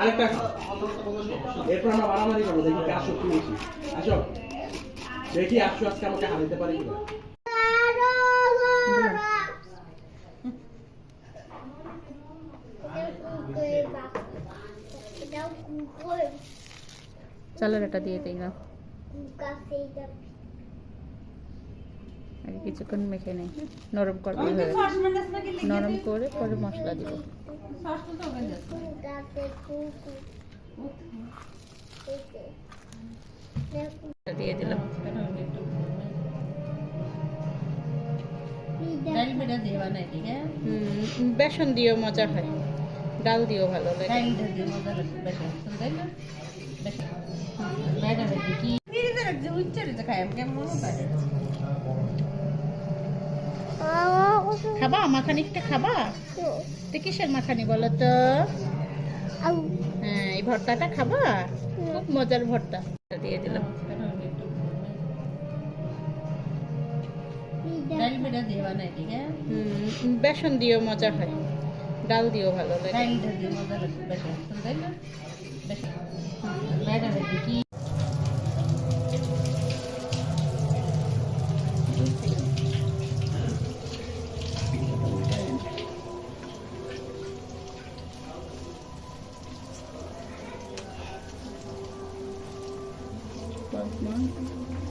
আরেকটা খাও এরপর আমরা মারামারি করব দেখি কার শক্তি বেশি। আসো। দেখি আসো আজকে আমাকে হারাতে পারি কিনা। চালের এটা দিয়ে দিই না আগে কিছুক্ষণ মেখে নেই। নরম করতে হবে নরম করে পরে মশলা দিব। দিয়ে বেসন দিয়েও মজা হয়। ডাল দিয়েও ভালো লাগে। ডালটা খাবা? মাখানিটা খাবা? তো কিসের মাখানি বলো তো? হ্যাঁ এই ভর্তাটা খাবা? খুব মজার ভর্তা। দিয়ে দিলাম হ্যাঁ? বেসন দিয়েও মজা হয়। ডাল দিয়েও ভালো লাগে। 什么？